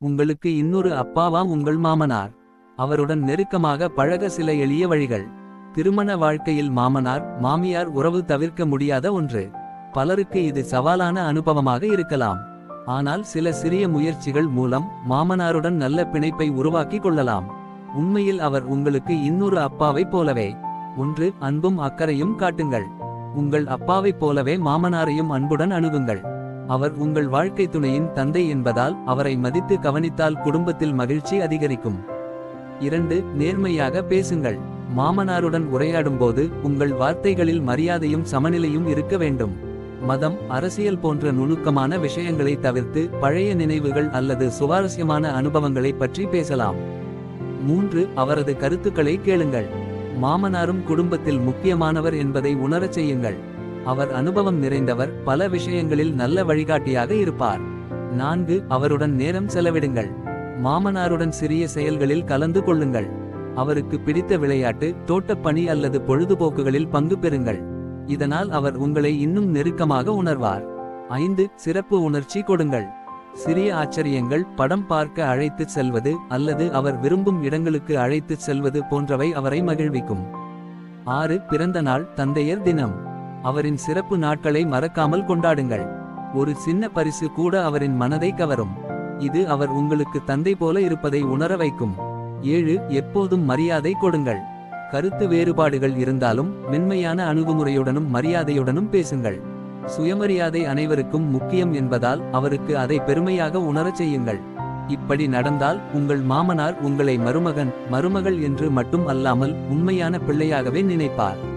உங்களுக்கு இன்னொரு அப்பாவாம் உங்கள் மாமனார். அவருடன் நெருக்கமாக பழக சில எளிய வழிகள். திருமண வாழ்க்கையில் மாமனார் மாமியார் உறவு தவிர்க்க முடியாத ஒன்று. பலருக்கு இது சவாலான அனுபவமாக இருக்கலாம். ஆனால் சில சிறிய முயற்சிகள் மூலம் மாமனாருடன் நல்ல பிணைப்பை உருவாக்கிக் கொள்ளலாம். உண்மையில் அவர் உங்களுக்கு இன்னொரு அப்பாவைப் போலவே. ஒன்று அன்பும் அக்கறையும் காட்டுங்கள். உங்கள் அப்பாவைப் போலவே மாமனாரையும் அன்புடன் அணுகுங்கள். அவர் உங்கள் வாழ்க்கை துணையின் தந்தை என்பதால் அவரை மதித்து கவனித்தால் குடும்பத்தில் மகிழ்ச்சி அதிகரிக்கும். இரண்டு நேர்மையாக பேசுங்கள். மாமனாருடன் உரையாடும்போது உங்கள் வார்த்தைகளில் மரியாதையும் சமநிலையும் இருக்க வேண்டும். மதம் அரசியல் போன்ற நுணுக்கமான விஷயங்களை தவிர்த்து பழைய நினைவுகள் அல்லது சுவாரஸ்யமான அனுபவங்களை பற்றி பேசலாம். மூன்று அவரது கருத்துக்களை கேளுங்கள். மாமனாரும் குடும்பத்தில் முக்கியமானவர் என்பதை உணரச் செய்யுங்கள். அவர் அனுபவம் நிறைந்தவர் பல விஷயங்களில் நல்ல வழிகாட்டியாக இருப்பார். நான்கு அவருடன் நேரம் செலவிடுங்கள். மாமனாருடன் சிறிய செயல்களில் கலந்து கொள்ளுங்கள். அவருக்கு பிடித்த விளையாட்டு தோட்டப்பணி அல்லது பொழுதுபோக்குகளில் பங்கு பெறுங்கள். இதனால் அவர் உங்களை இன்னும் நெருக்கமாக உணர்வார். ஐந்து சிறப்பு உணர்ச்சி கொடுங்கள். சிறிய ஆச்சரியங்கள் படம் பார்க்க அழைத்துச் செல்வது அல்லது அவர் விரும்பும் இடங்களுக்கு அழைத்துச் செல்வது போன்றவை அவரை மகிழ்விக்கும். ஆறு பிறந்த நாள் தந்தையர் தினம். அவரின் சிறப்பு நாட்களை மறக்காமல் கொண்டாடுங்கள். ஒரு சின்ன பரிசு கூட அவரின் மனதை கவரும். இது அவர் உங்களுக்கு தந்தை போல இருப்பதை உணர வைக்கும். ஏழு எப்போதும் மரியாதை கொடுங்கள். கருத்து வேறுபாடுகள் இருந்தாலும் மென்மையான அணுகுமுறையுடனும் மரியாதையுடனும் பேசுங்கள். சுயமரியாதை அனைவருக்கும் முக்கியம் என்பதால் அவருக்கு அதை பெருமையாக உணரச் செய்யுங்கள். இப்படி நடந்தால் உங்கள் மாமனார் உங்களை மருமகன் மருமகள் என்று மட்டும் அல்லாமல் உண்மையான பிள்ளையாகவே நினைப்பார்.